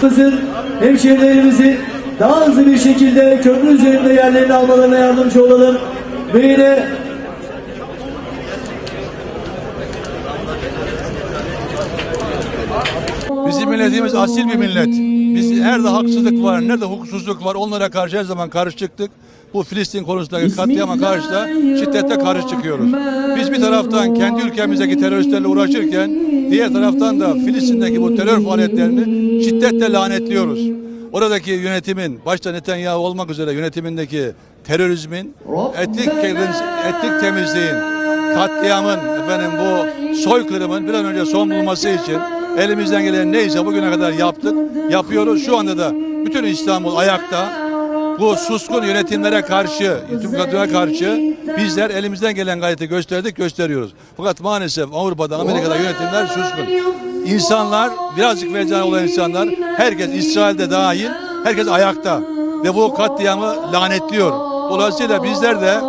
Kızın hemşehrilerimizin daha hızlı bir şekilde köprü üzerinde yerlerini almalarına yardımcı olalım. Ve yine Bizim milletimiz asil bir millet. Biz nerede haksızlık var, nerede hukuksuzluk var onlara karşı her zaman karşı. Bu Filistin konusundaki katliama karşı da şiddete karşı çıkıyoruz. Biz bir taraftan kendi ülkemizdeki teröristlerle uğraşırken diğer taraftan da Filistin'deki bu terör faaliyetlerini şiddetle lanetliyoruz. Oradaki yönetimin, başta Netanyahu olmak üzere yönetimindeki terörizmin, etnik, etnik temizliğin, katliamın, efendim bu soykırımın bir an önce son bulması için elimizden gelen neyse bugüne kadar yaptık, yapıyoruz. Şu anda da bütün İstanbul ayakta. Bu suskun yönetimlere karşı, tüm kadına karşı bizler elimizden gelen gayreti gösterdik, gösteriyoruz. Fakat maalesef Avrupa'da, Amerika'da yönetimler suskun. İnsanlar, birazcık vecan olan insanlar, herkes İsrail'de dahil, herkes ayakta. Ve bu katliamı lanetliyor. Dolayısıyla bizler de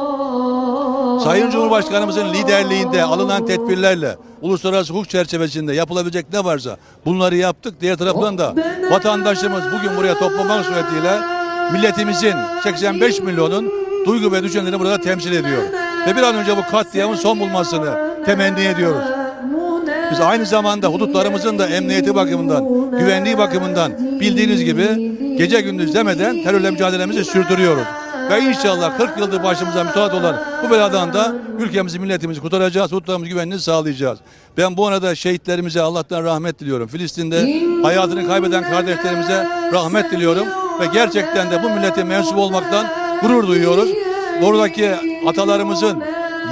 Sayın Cumhurbaşkanımızın liderliğinde alınan tedbirlerle uluslararası hukuk çerçevesinde yapılabilecek ne varsa bunları yaptık. Diğer taraftan da vatandaşımız bugün buraya toplamak suretiyle milletimizin 85 milyonun duygu ve düşüncelerini burada temsil ediyor. Ve bir an önce bu katliamın son bulmasını temenni ediyoruz. Biz aynı zamanda hudutlarımızın da emniyeti bakımından, güvenliği bakımından bildiğiniz gibi gece gündüz demeden terörle mücadelemizi sürdürüyoruz. Ve inşallah 40 yıldır başımıza müsaade olan bu beladan da ülkemizi, milletimizi kurtaracağız, hudutlarımız güvenliğini sağlayacağız. Ben bu arada şehitlerimize Allah'tan rahmet diliyorum. Filistin'de hayatını kaybeden kardeşlerimize rahmet diliyorum. Ve gerçekten de bu millete mensup olmaktan gurur duyuyoruz. Oradaki atalarımızın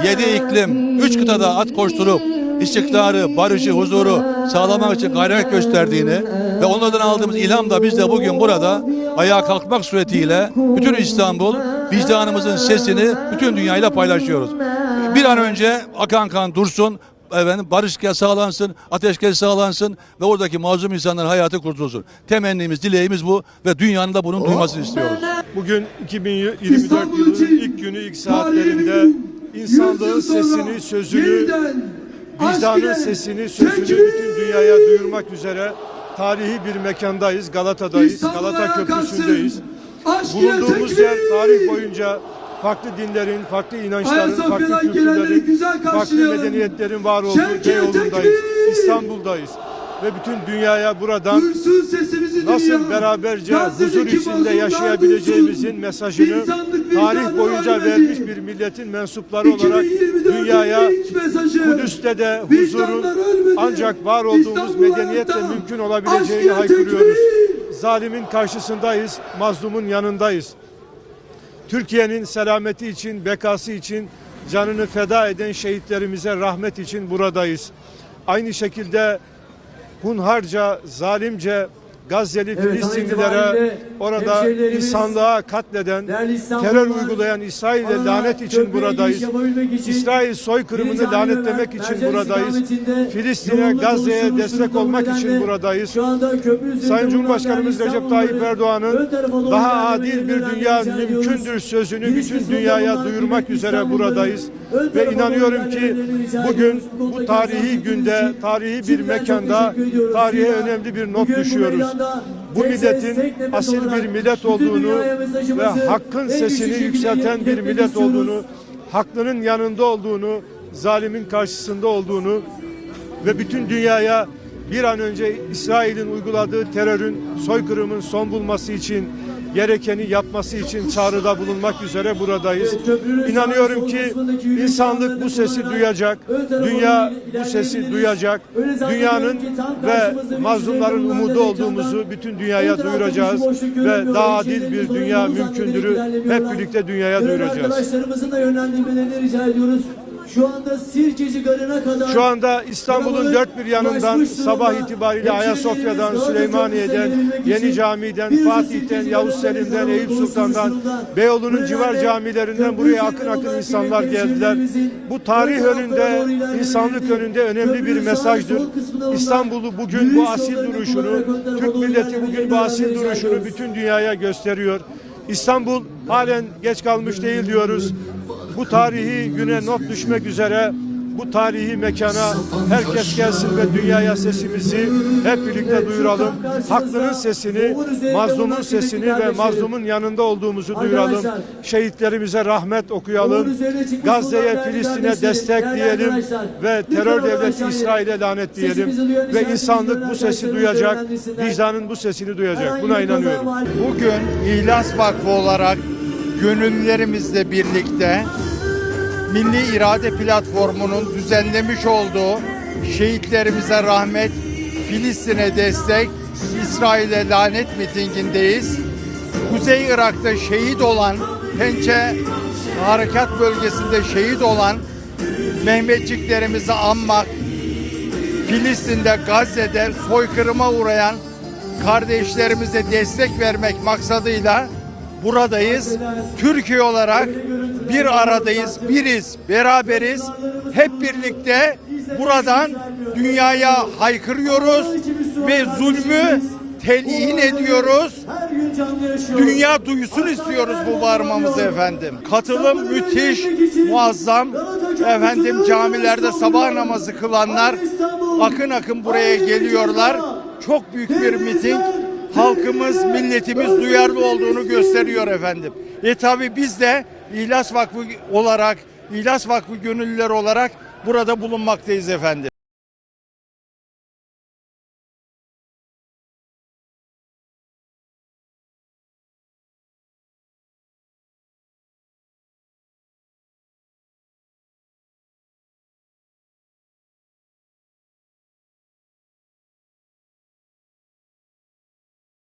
yedi iklim, üç kıtada at koşturup istikrarı, barışı, huzuru sağlamak için gayret gösterdiğini ve onlardan aldığımız ilham da biz de bugün burada ayağa kalkmak suretiyle bütün İstanbul vicdanımızın sesini bütün dünyayla paylaşıyoruz. Bir an önce akan kan dursun, efendim barış sağlansın, ateşkes sağlansın ve oradaki mazlum insanların hayatı kurtulsun. Temennimiz, dileğimiz bu ve dünyanın da bunun duymasını istiyoruz. Bugün 2024 yılının ilk günü ilk saatlerinde insanlığın sesini, sözünü, vicdanın sesini, sözünü bütün dünyaya duyurmak üzere tarihi bir mekandayız. Galata'dayız. Galata Köprüsü'ndeyiz. Bulunduğumuz yer tarih boyunca farklı dinlerin, farklı inançların, farklı kültürlerin, farklı medeniyetlerin var olduğu Beyoğlu'ndayız. İstanbul'dayız. Ve bütün dünyaya buradan nasıl dünya. beraberce huzur içinde yaşayabileceğimizin duysun. mesajını tarih boyunca vermedi. vermiş bir milletin mensupları olarak 2024 dünyaya. Kudüs'te de huzurun ancak var olduğumuz İstanbul medeniyetle mümkün olabileceğini haykırıyoruz. tekbir. Zalimin karşısındayız, mazlumun yanındayız. Türkiye'nin selameti için, bekası için canını feda eden şehitlerimize rahmet için buradayız. Aynı şekilde hunharca, zalimce Gazze'li Evet, Filistinlilere orada insanlığa katleden, terör uygulayan İsrail'e lanet için buradayız. için İsrail soykırımını lanetlemek için buradayız. Filistin'e, Gazze'ye destek olmak için buradayız. Sayın Cumhurbaşkanımız Recep Tayyip Erdoğan'ın daha adil bir dünya mümkündür sözünü bütün dünyaya duyurmak üzere buradayız. Ve inanıyorum ki bugün bu tarihi günde, tarihi bir mekanda tarihe önemli bir not düşüyoruz. Bu milletin asil bir millet olduğunu ve hakkın sesini yükselten bir millet olduğunu, haklının yanında olduğunu, zalimin karşısında olduğunu ve bütün dünyaya bir an önce İsrail'in uyguladığı terörün, soykırımın son bulması için gerekeni yapması için çağrıda bulunmak üzere buradayız. İnanıyorum ki insanlık bu sesi duyacak. Dünya bu sesi duyacak. Dünyanın ve mazlumların umudu olduğumuzu bütün dünyaya duyuracağız ve daha adil bir dünya mümkündürü hep birlikte dünyaya duyuracağız. arkadaşlarımızın da yönlendirmelerini rica ediyoruz. Şu anda Sirkeci Garı'na kadar Şu anda İstanbul'un dört bir yanından sabah itibariyle Ayasofya'dan, Süleymaniye'den, Yeni Cami'den, Fatih'ten, Yavuz Selim'den, Eyüp Sultan'dan. Beyoğlu'nun civar camilerinden buraya akın akın insanlar geldiler. Bu tarih önünde, insanlık önünde önemli bir mesajdır. İstanbul'u bugün bu asil duruşunu, Türk milleti bugün bu asil duruşunu bütün dünyaya gösteriyor. İstanbul halen geç kalmış değil diyoruz. Bu tarihi güne not düşmek üzere bu tarihi mekana herkes gelsin ve dünyaya sesimizi hep birlikte duyuralım. Haklının sesini, mazlumun sesini ve mazlumun yanında olduğumuzu duyuralım. Şehitlerimize rahmet okuyalım. Gazze'ye, Filistin'e destek diyelim ve terör devleti İsrail'e lanet diyelim. Ve insanlık bu sesi duyacak, vicdanın bu sesini duyacak. Buna inanıyorum. Bugün İhlas Vakfı olarak gönüllülerimizle birlikte Milli İrade Platformu'nun düzenlemiş olduğu şehitlerimize rahmet, Filistin'e destek, İsrail'e lanet mitingindeyiz. Kuzey Irak'ta şehit olan, Pençe Harekat Bölgesi'nde şehit olan Mehmetçiklerimizi anmak, Filistin'de, Gazze'de soykırıma uğrayan kardeşlerimize destek vermek maksadıyla buradayız. Türkiye olarak bir aradayız, biriz, beraberiz. Hep birlikte buradan dünyaya haykırıyoruz ve zulmü telin ediyoruz. Dünya duysun istiyoruz bu bağırmamızı efendim. Katılım müthiş, muazzam. Efendim camilerde sabah namazı kılanlar akın akın buraya geliyorlar. Çok büyük bir miting. Halkımız, milletimiz duyarlı olduğunu gösteriyor efendim. E tabi biz de İhlas Vakfı olarak, İhlas Vakfı gönüllüler olarak burada bulunmaktayız efendim.